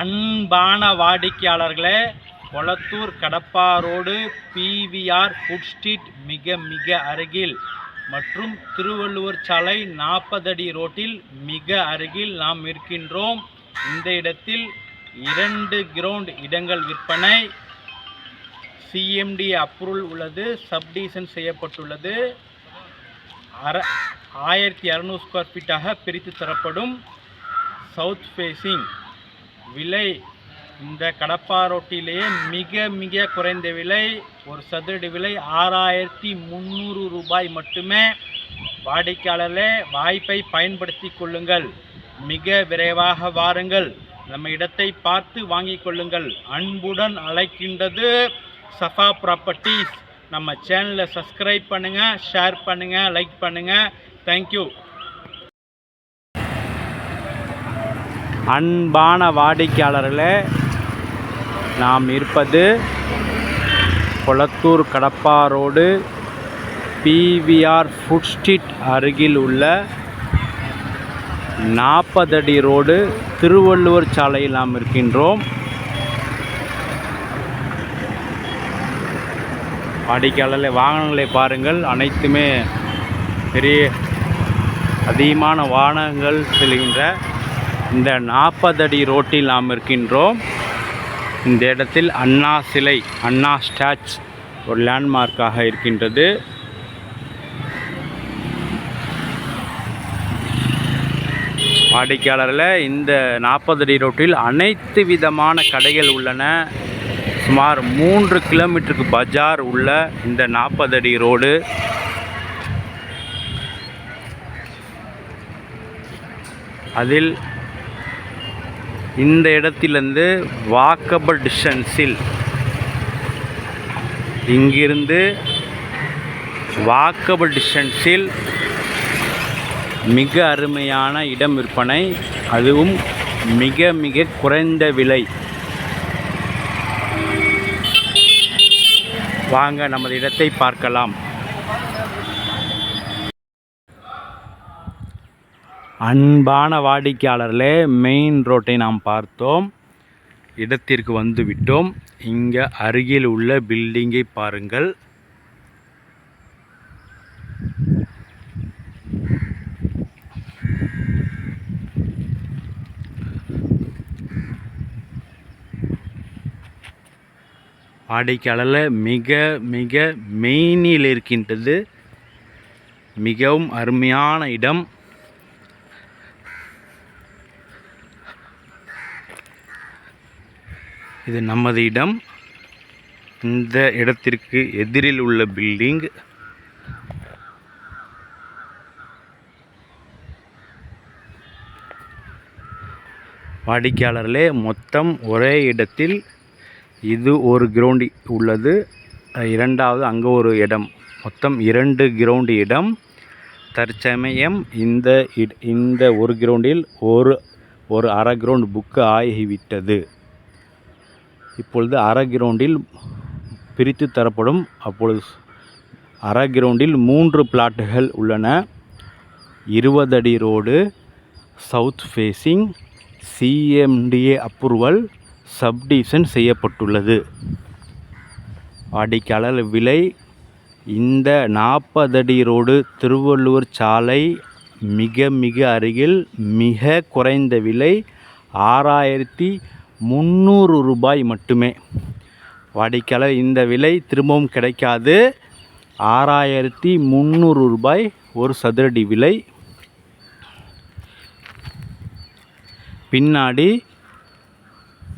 அன்பான வாடிக்கையாளர்களே Kolathur Kadappa road PVR food street மிக மிக அருகில் மற்றும் திருவள்ளுவர் சாலை நாற்பது அடி ரோட்டில் மிக அருகில் நாம் இருக்கின்றோம். இந்த இடத்தில் இரண்டு கிரவுண்ட் இடங்கள் விற்பனை. சிஎம்டி அப்ரூவல் உள்ளது சப்டிவிஷன் செய்யப்பட்டுள்ளது. அர ஆயிரத்தி இரநூறு ஸ்கொயர் ஃபீட்டாக பிரித்து தரப்படும். South facing. விலை இந்த கடப்பா ரொட்டிலேயே மிக மிக குறைந்த விலை ஒரு சதுரடி விலை ஆறாயிரத்தி முந்நூறு ரூபாய் மட்டுமே. வாடிக்கையாளர்களே வாய்ப்பை பயன்படுத்தி கொள்ளுங்கள். மிக விரைவாக வாருங்கள். நம்ம இடத்தை பார்த்து வாங்கிக் கொள்ளுங்கள். அன்புடன் அழைக்கின்றது சஃபா ப்ராப்பர்ட்டிஸ் நம்ம சேனலை சப்ஸ்கிரைப் பண்ணுங்கள் ஷேர் பண்ணுங்கள் லைக் பண்ணுங்கள் தேங்க்யூ அன்பான வாடிக்கையாளர்களே நாம் இருப்பது Kolathur Kadappa road PVR food street அருகில் உள்ள நாற்பது அடி ரோடு திருவள்ளுவர் சாலையில் நாம் இருக்கின்றோம். வாடிக்கையாளர்களே வாகனங்களை பாருங்கள். அனைத்துமே பெரிய அதிகமான வாகனங்கள் செல்கின்ற இந்த நாற்பது அடி ரோட்டில் நாம் இருக்கின்றோம். இந்த இடத்தில் அண்ணா சிலை அண்ணா ஸ்டாச் ஒரு லேண்ட்மார்க்காக இருக்கின்றது. வாடிக்கையாளரில் இந்த நாற்பது அடி ரோட்டில் அனைத்து விதமான கடைகள் உள்ளன. சுமார் மூன்று கிலோமீட்டருக்கு பஜார் உள்ள இந்த நாற்பது அடி ரோடு. அதில் இந்த இடத்திலிருந்து வாக்கபிள் டிஸ்டன்ஸில் இங்கிருந்து வாக்கபிள் டிஸ்டன்ஸில் மிக அருமையான இடம் விற்பனை. அதுவும் மிக மிக குறைந்த விலை. வாங்க நமது இடத்தை பார்க்கலாம். அன்பான வாடிக்கையாளர்களே மெயின் ரோட்டை நாம் பார்த்தோம். இடத்திற்கு வந்து விட்டோம். இங்கே அருகில் உள்ள பில்டிங்கை பாருங்கள். வாடிக்கையாளரில் மிக மிக மெயினில் இருக்கின்றது மிகவும் அருமையான இடம். இது நமது இடம். இந்த இடத்திற்கு எதிரில் உள்ள பில்டிங் வாடிக்கையாளர்களே மொத்தம் ஒரே இடத்தில் இது ஒரு கிரவுண்டு உள்ளது. இரண்டாவது அங்கே ஒரு இடம். மொத்தம் இரண்டு கிரவுண்டு இடம். தற்சமயம் இந்த இட்- இந்த ஒரு கிரவுண்டில் ஒரு ஒரு அரை கிரவுண்ட் புக்கு ஆகிவிட்டது. இப்பொழுது அரை கிரவுண்டில் பிரித்து தரப்படும். அப்பொழுது அரை கிரவுண்டில் மூன்று பிளாட்டுகள் உள்ளன. இருபது அடி road south facing CMDA approval subdivision செய்யப்பட்டுள்ளது. வாடிக்கையாளர் விலை இந்த நாற்பது அடி ரோடு திருவள்ளுவர் சாலை மிக மிக அருகில் மிக குறைந்த விலை ஆறாயிரத்தி முந்நூறு ரூபாய் மட்டுமே. வாடிக்கையாளர் இந்த விலை திரும்பவும் கிடைக்காது. ஆறாயிரத்தி முந்நூறு ரூபாய் ஒரு சதுரடி விலை. பின்னாடி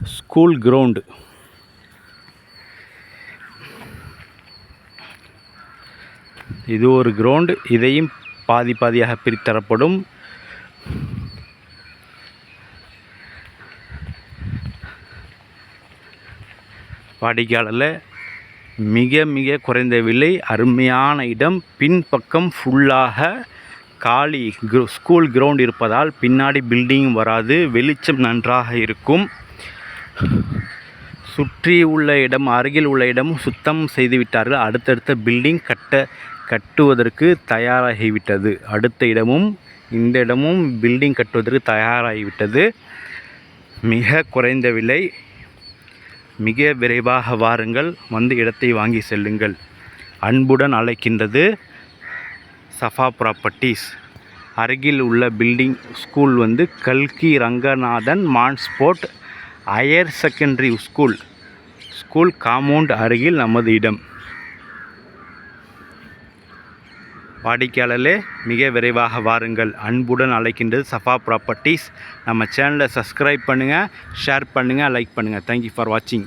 ஸ்கூல் கிரவுண்டு. இது ஒரு கிரவுண்டு இதையும் பாதி பாதியாக பிரித்தரப்படும். வாடிக்கையாளரில் மிக மிக குறைந்த விலை அருமையான இடம் பின்பக்கம் ஃபுல்லாக காலி ஸ்கூல் கிரவுண்ட் இருப்பதால் பின்னாடி பில்டிங் வராது வெளிச்சம் நன்றாக இருக்கும். சுற்றி உள்ள இடம் அருகில் உள்ள இடம் சுத்தம் செய்துவிட்டார்கள் அடுத்தடுத்த பில்டிங் கட்ட கட்டுவதற்கு தயாராகிவிட்டது. அடுத்த இடமும் இந்த இடமும் பில்டிங் கட்டுவதற்கு தயாராகிவிட்டது. மிக குறைந்த விலை மிக விரைவாக வாருங்கள். வந்து இடத்தை வாங்கி செல்லுங்கள். அன்புடன் அழைக்கின்றது சஃபா ப்ராப்பர்ட்டிஸ் அருகில் உள்ள பில்டிங் ஸ்கூல் வந்து கல்கி Ranganathan Montfort higher secondary school school compound அருகில் நமது இடம். வாடிக்கையாளர்களே மிக விரைவாக வாருங்கள். அன்புடன் அழைக்கின்றது சஃபா ப்ராப்பர்ட்டிஸ் நம்ம சேனலை சப்ஸ்கிரைப் பண்ணுங்கள் ஷேர் பண்ணுங்கள் லைக் பண்ணுங்கள் தேங்க்யூ ஃபார் வாட்சிங்